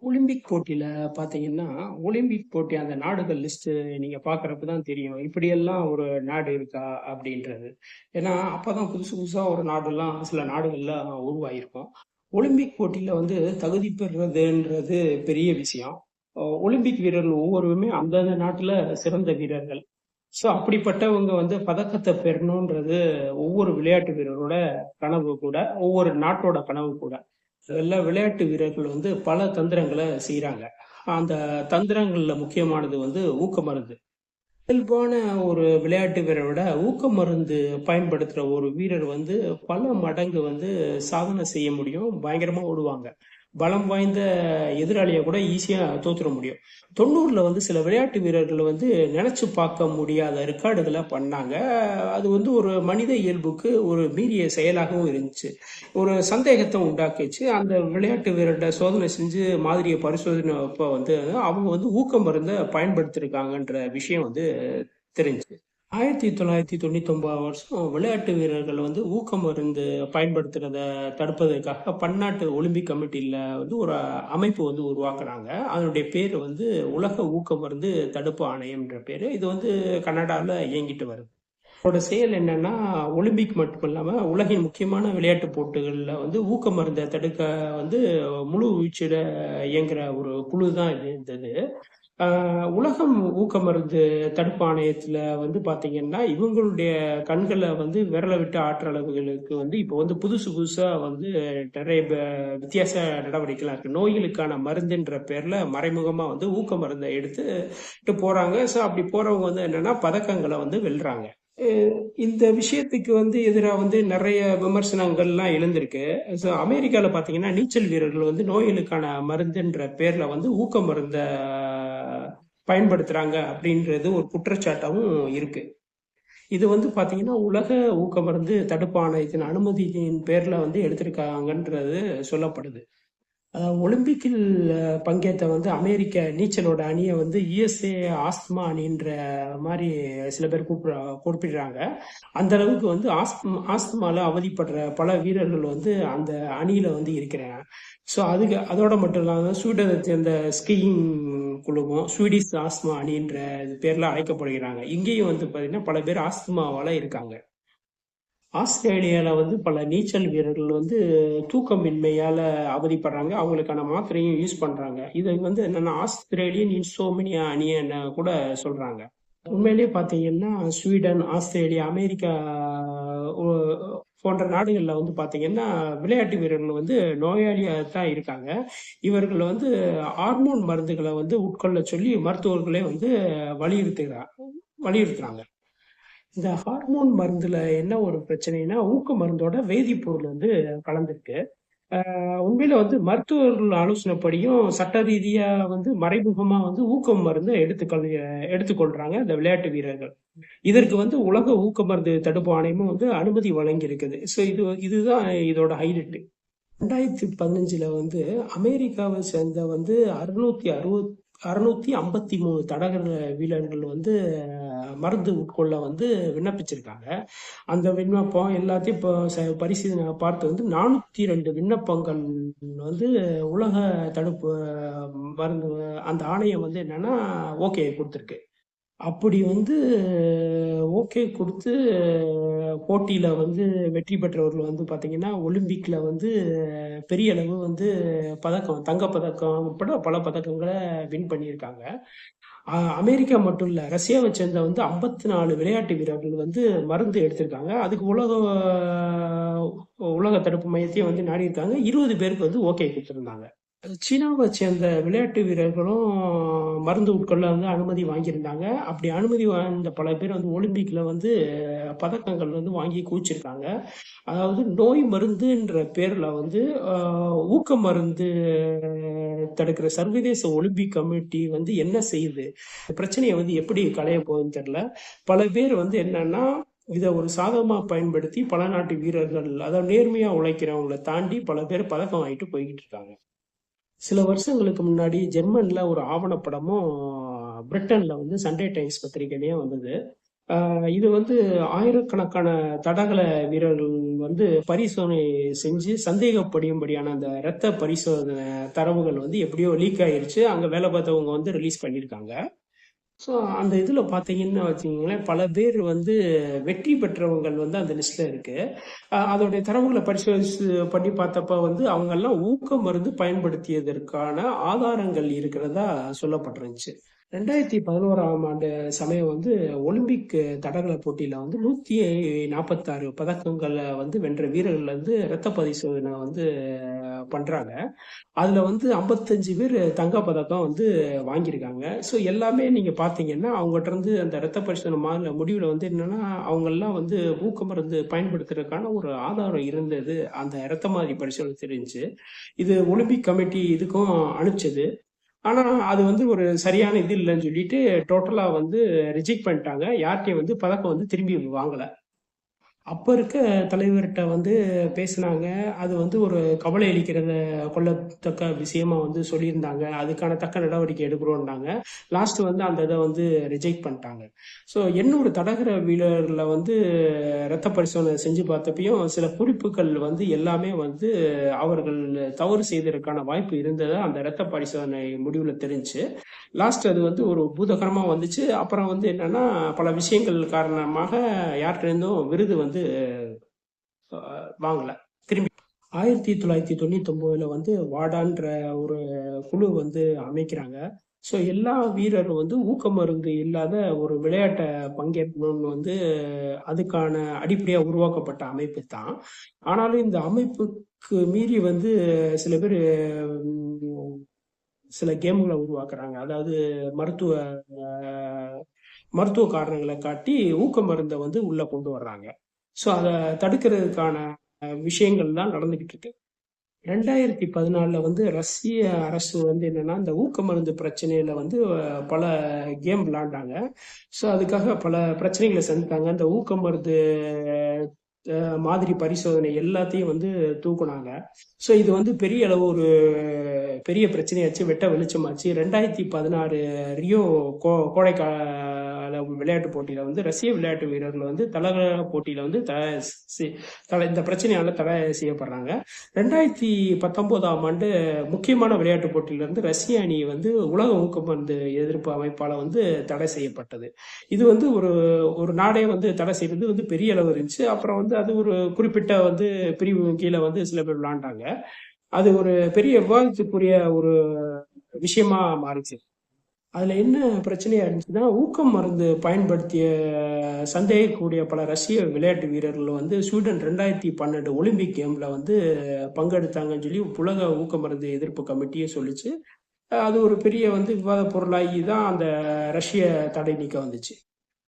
Olympic போட்டியில் பார்த்தீங்கன்னா, Olympic போட்டி அந்த நாடுகள் லிஸ்ட்டு நீங்கள் பார்க்குறப்ப தான் தெரியும். இப்படியெல்லாம் ஒரு நாடு இருக்கா அப்படின்றது. ஏன்னா, அப்போ தான் புதுசு புதுசாக ஒரு நாடெல்லாம் சில நாடுகள்லாம் உருவாகியிருக்கும். ஒலிம்பிக் போட்டியில் வந்து தகுதி பெறுறதுன்றது பெரிய விஷயம். ஒலிம்பிக் வீரர்கள் ஒவ்வொருவருமே அந்தந்த நாட்டில் சிறந்த வீரர்கள். ஸோ அப்படிப்பட்டவங்க வந்து பதக்கத்தை பெறணுன்றது ஒவ்வொரு விளையாட்டு வீரரோட கனவு கூட, ஒவ்வொரு நாட்டோட கனவு கூட. எல்லா விளையாட்டு வீரர்கள் வந்து பல தந்திரங்களை செய்கிறாங்க அந்த தந்திரங்களில் முக்கியமானது வந்து ஊக்க மருந்து. இயல்பான ஒரு விளையாட்டு வீரரை விட ஊக்க மருந்து பயன்படுத்துகிற ஒரு வீரர் வந்து பல மடங்கு வந்து சாதனை செய்ய முடியும். பயங்கரமாக ஓடுவாங்க. பலம் வாய்ந்த எதிராளியை கூட ஈஸியாக தோற்றுட முடியும். தொண்ணூறில் வந்து சில விளையாட்டு வீரர்கள் வந்து நினச்சி பார்க்க முடியாத ரெக்கார்டுகளை பண்ணாங்க. அது வந்து ஒரு மனித இயல்புக்கு ஒரு மீறிய செயலாகவும் இருந்துச்சு. ஒரு சந்தேகத்தை உண்டாக்கிச்சு. அந்த விளையாட்டு வீரர்கிட்ட சோதனை செஞ்சு மாதிரியை பரிசோதனை அப்போ வந்து அவங்க வந்து ஊக்கம் மருந்தை பயன்படுத்தியிருக்காங்கன்ற விஷயம் வந்து தெரிஞ்சு ஆயிரத்தி தொள்ளாயிரத்தி தொண்ணூத்தி ஒன்பதாம் வருஷம் விளையாட்டு வீரர்கள் வந்து ஊக்க மருந்து பயன்படுத்துறத தடுப்பதற்காக பன்னாட்டு ஒலிம்பிக் கமிட்டியில வந்து ஒரு அமைப்பு வந்து உருவாக்குறாங்க. அதனுடைய பேர் வந்து உலக ஊக்க மருந்து தடுப்பு ஆணையம்ன்ற பேர். இது வந்து கனடாவில் இயங்கிட்டு வருது. அதோட செயல் என்னன்னா ஒலிம்பிக் மட்டும் இல்லாம உலகின் முக்கியமான விளையாட்டு போட்டிகளில் வந்து ஊக்க மருந்தை தடுக்க வந்து முழு வீச்சிட இயங்குற ஒரு குழு தான் இது இருந்தது. உலகம் ஊக்க மருந்து தடுப்பு ஆணையத்தில் வந்து பாத்தீங்கன்னா இவங்களுடைய கண்களை வந்து விரலை விட்டு ஆற்ற அளவுகளுக்கு வந்து இப்போ வந்து புதுசு புதுசா வந்து நிறைய வித்தியாச நடவடிக்கைலாம் இருக்கு. நோய்களுக்கான மருந்துன்ற பேர்ல மறைமுகமா வந்து ஊக்க மருந்தை எடுத்து போறாங்க. ஸோ அப்படி போறவங்க வந்து என்னன்னா பதக்கங்களை வந்து வெல்றாங்க. இந்த விஷயத்துக்கு வந்து எதிராக வந்து நிறைய விமர்சனங்கள்லாம் எழுந்திருக்கு. ஸோ அமெரிக்காவில் பார்த்தீங்கன்னா நீச்சல் வீரர்கள் வந்து நோய்களுக்கான மருந்துன்ற பேரில் வந்து ஊக்க மருந்த பயன்படுத்துகிறாங்க அப்படின்றது ஒரு குற்றச்சாட்டாகவும் இருக்கு. இது வந்து பார்த்தீங்கன்னா உலக ஊக்க மருந்து தடுப்பான இதன் அனுமதியின் பேரில் வந்து எடுத்திருக்காங்கன்றது சொல்லப்படுது. ஒலிம்பிக்கில் பங்கேற்ற வந்து அமெரிக்க நீச்சலோட அணியை வந்து யுஎஸ்ஏ ஆஸ்துமா அணின்ற மாதிரி சில பேர் கூப்பிட குறிப்பிடுறாங்க. அந்த அளவுக்கு வந்து ஆஸ்துமா ஆஸ்துமால அவதிப்படுற பல வீரர்கள் வந்து அந்த அணியில வந்து இருக்கிறாங்க. ஸோ அதுக்கு அதோட மட்டும் இல்லாமல் ஸ்வீடனை சேர்ந்த ஸ்கீயிங் குழுமம் ஸ்வீடிஷ் ஆஸ்துமா அணின்ற பேர்ல அழைக்கப்படுகிறாங்க. இங்கேயும் வந்து பார்த்தீங்கன்னா பல பேர் ஆஸ்துமாவால இருக்காங்க. ஆஸ்திரேலியாவில் வந்து பல நீச்சல் வீரர்கள் வந்து தூக்கமின்மையால் அவதிப்படுறாங்க. அவங்களுக்கான மாத்திரையும் யூஸ் பண்ணுறாங்க இது வந்து என்னென்னா ஆஸ்திரேலியன் இன்சோமினியா அணியன்னு கூட சொல்கிறாங்க உண்மையிலேயே பார்த்தீங்கன்னா ஸ்வீடன் ஆஸ்திரேலியா அமெரிக்கா போன்ற நாடுகளில் வந்து பார்த்தீங்கன்னா விளையாட்டு வீரர்கள் வந்து நோயாளியாக தான் இருக்காங்க. இவர்கள் வந்து ஹார்மோன் மருந்துகளை வந்து உட்கொள்ள சொல்லி மருத்துவர்களே வந்து வலியுறுத்துகிறாங்க வலியுறுத்துறாங்க. இந்த ஹார்மோன் மருந்துல என்ன ஒரு பிரச்சனைனா ஊக்க மருந்தோட வேதிப்பொருள் வந்து கலந்துருக்கு. உண்மையில வந்து மருத்துவர்கள் ஆலோசனைப்படியும் சட்ட ரீதியா வந்து மறைமுகமா வந்து ஊக்கம் மருந்து எடுத்துக்கொள் எடுத்துக்கொள்றாங்க இந்த விளையாட்டு வீரர்கள். இதற்கு வந்து உலக ஊக்க மருந்து தடுப்பு ஆணையமும் வந்து அனுமதி வழங்கி இருக்குது ஸோ இது இதுதான் இதோட ஹைலைட்டு ரெண்டாயிரத்தி பதினஞ்சுல வந்து அமெரிக்காவை சேர்ந்த வந்து அறுநூத்தி அறுபத் அறுநூத்தி ஐம்பத்தி மூணு தடகள வீரர்கள் வந்து மருந்து உட்கொள்ள வந்து விண்ணப்பிச்சிருக்காங்க. அந்த விண்ணப்பம் எல்லாத்தையும் இப்போ பரிசீலனை பார்த்து வந்து நானூத்தி ரெண்டு விண்ணப்பங்கள் வந்து உலக தடுப்பு மருந்து அந்த ஆணையம் வந்து என்னன்னா ஓகே கொடுத்துருக்கு. அப்படி வந்து ஓகே கொடுத்து போட்டியில் வந்து வெற்றி பெற்றவர்கள் வந்து பார்த்தீங்கன்னா ஒலிம்பிக்கில் வந்து பெரிய அளவு வந்து பதக்கம் தங்கப்பதக்கம் உட்பட பல பதக்கங்களை வின் பண்ணியிருக்காங்க. அமெரிக்கா மட்டும் இல்லை ரஷ்யாவை சேர்ந்த வந்து ஐம்பத்தி நாலு விளையாட்டு வீரர்கள் வந்து மருந்து எடுத்திருக்காங்க. அதுக்கு உலக உலக தடுப்பு மையத்தையும் வந்து நாடி இருக்காங்க இருபது பேருக்கு வந்து ஓகே கொடுத்துருந்தாங்க. சீனாவை சேர்ந்த விளையாட்டு வீரர்களும் மருந்து உட்கொள்ள வந்து அனுமதி வாங்கியிருந்தாங்க. அப்படி அனுமதி வாய்ந்த பல பேர் வந்து ஒலிம்பிக்ல வந்து பதக்கங்கள் வந்து வாங்கி கூச்சிருக்காங்க அதாவது நோய் மருந்துன்ற பேர்ல வந்து ஊக்க மருந்து தடுக்கிற சர்வதேச ஒலிம்பிக் கமிட்டி வந்து என்ன செய்யுது? பிரச்சனையை வந்து எப்படி களைய போகுதுன்னு தெரியல. பல பேர் வந்து என்னன்னா இதை ஒரு சாதகமாக பயன்படுத்தி பல நாட்டு வீரர்கள் அதாவது நேர்மையாக உழைக்கிறவங்களை தாண்டி பல பேர் பதக்கம் வாங்கிட்டு போய்கிட்டு இருக்காங்க. சில வருஷங்களுக்கு முன்னாடி ஜெர்மன்ல ஒரு ஆவணப்படமும் பிரிட்டன்ல வந்து சண்டே டைம்ஸ் பத்திரிகையிலேயே வந்தது. இது வந்து ஆயிரக்கணக்கான தடகள வீரர்கள் வந்து பரிசோதனை செஞ்சு சந்தேகப்படியும்படியான அந்த இரத்த பரிசோதனை தரவுகள் வந்து எப்படியோ லீக் ஆயிருச்சு. அங்க வேலை பார்த்தவங்க வந்து ரிலீஸ் பண்ணியிருக்காங்க. ஸோ அந்த இதில் பார்த்தீங்கன்னா வச்சுக்கிங்களேன் பல பேர் வந்து வெற்றி பெற்றவங்கள் வந்து அந்த லிஸ்ட்டில் இருக்குது அதோடைய தரவுகளை பரிசோதிச்சு பண்ணி பார்த்தப்ப வந்து அவங்கெல்லாம் ஊக்க மருந்து பயன்படுத்தியதற்கான ஆதாரங்கள் இருக்கிறதா சொல்லப்பட்டிருந்துச்சு. ரெண்டாயிரத்தி பதினோராம் ஆண்டு சமயம் வந்து ஒலிம்பிக் தடகள போட்டியில வந்து நூத்தி நாற்பத்தாறு பதக்கங்களை வந்து வென்ற வீரர்கள் வந்து ரத்த பரிசோதனை வந்து பண்றாங்க. அதுல வந்து ஐம்பத்தஞ்சு பேர் தங்க பதக்கம் வந்து வாங்கியிருக்காங்க. ஸோ எல்லாமே நீங்க பாத்தீங்கன்னா அவங்ககிட்ட இருந்து அந்த ரத்த பரிசோதனை மாநில முடிவுல வந்து என்னன்னா அவங்க எல்லாம் வந்து ஊக்க மருந்து பயன்படுத்துறதுக்கான ஒரு ஆதாரம் இருந்தது. அந்த ரத்த மாதிரி பரிசோதனை தெரிஞ்சு. இது ஒலிம்பிக் கமிட்டி இதுக்கும் அனுப்பிச்சது. ஆனா அது வந்து ஒரு சரியான இது இல்லைன்னு சொல்லிட்டு டோட்டலா வந்து ரிஜெக்ட் பண்ணிட்டாங்க. யார்கிட்டையும் வந்து பதக்கம் வந்து திரும்பி வாங்கலை. அப்ப இருக்க தலைவர்கிட்ட வந்து பேசினாங்க. அது வந்து ஒரு கவலை அளிக்கிறத கொள்ளத்தக்க விஷயமா வந்து சொல்லியிருந்தாங்க. அதுக்கான தக்க நடவடிக்கை எடுக்கிறோம்னாங்க. லாஸ்ட் வந்து அந்த இதை வந்து ரிஜெக்ட் பண்ணிட்டாங்க. ஸோ என்னோட தடகர வீரர்ல வந்து ரத்த பரிசோதனை செஞ்சு பார்த்தப்பையும் சில குறிப்புகள் வந்து எல்லாமே வந்து அவர்கள் தவறு செய்ததற்கான வாய்ப்பு இருந்ததை அந்த ரத்த பரிசோதனை முடிவுல தெரிஞ்சு லாஸ்ட் அது வந்து ஒரு பூதகரமாக வந்துச்சு. அப்புறம் வந்து என்னன்னா பல விஷயங்கள் காரணமாக யார்கிட்டேருந்தும் விருது வந்து வாங்கலை வாங்கல. திரும்பி ஆயிரத்தி தொள்ளாயிரத்தி தொண்ணூத்தி வந்து வாடான்ற ஒரு குழு வந்து அமைக்கிறாங்க. ஸோ எல்லா வீரரும் வந்து ஊக்க மருந்து இல்லாத ஒரு விளையாட்டை பங்கேற்கணும்னு வந்து அதுக்கான அடிப்படையாக உருவாக்கப்பட்ட அமைப்பு தான். ஆனாலும் இந்த அமைப்புக்கு மீறி வந்து சில பேர் சில கேம்களை உருவாக்குறாங்க. அதாவது மருத்துவ மருத்துவ காரணங்களை காட்டி ஊக்க மருந்தை வந்து உள்ள கொண்டு வர்றாங்க. ஸோ அதை தடுக்கிறதுக்கான விஷயங்கள் தான் நடந்துகிட்டு இருக்கு. ரெண்டாயிரத்தி பதினாலில் வந்து ரஷ்ய அரசு வந்து என்னன்னா இந்த ஊக்க மருந்து பிரச்சனையில வந்து பல கேம் விளாண்டாங்க. ஸோ அதுக்காக பல பிரச்சனைகளை சந்தித்தாங்க. இந்த ஊக்க மருந்து மாதிரி பரிசோதனை எல்லாத்தையும் வந்து தூக்குனாங்க. ஸோ இது வந்து பெரிய அளவு ஒரு பெரிய பிரச்சனையாச்சு வெட்ட வெளிச்சமாச்சு. ரெண்டாயிரத்தி பதினாறு ரியோ கோ கோடைக்கால விளையாட்டு போட்டியில வந்து ரஷ்ய விளையாட்டு வீரர்கள் வந்து தலக போட்டியில வந்து த சி- தல இந்த பிரச்சனையால தடை செய்யப்படுறாங்க. ரெண்டாயிரத்தி பத்தொன்பதாம் ஆண்டு முக்கியமான விளையாட்டு போட்டியில இருந்து ரஷ்ய அணி வந்து உலக ஊக்கமருந்து எதிர்ப்பு அமைப்பால வந்து தடை செய்யப்பட்டது. இது வந்து ஒரு ஒரு நாடே வந்து தடை செய்யறது வந்து பெரிய அளவு இருந்துச்சு. அப்புறம் வந்து அது ஒரு குறிப்பிட்ட வந்து பிரிவு கீழே வந்து சில பேர் விளையாண்டாங்க அது ஒரு பெரிய விவாதத்துக்குரிய ஒரு விஷயமா மாறிச்சு. அதுல என்ன பிரச்சனையா இருந்துச்சுன்னா ஊக்கம் மருந்து பயன்படுத்திய சந்தேகக்கூடிய பல ரஷ்ய விளையாட்டு வீரர்கள் வந்து ஸ்வீடன் ரெண்டாயிரத்தி பன்னெண்டு ஒலிம்பிக் கேம்ல வந்து பங்கெடுத்தாங்கன்னு சொல்லி உலக ஊக்க மருந்து எதிர்ப்பு கமிட்டியே சொல்லிச்சு. அது ஒரு பெரிய வந்து விவாத பொருளாகி தான் அந்த ரஷ்ய தடை நீக்க வந்துச்சு.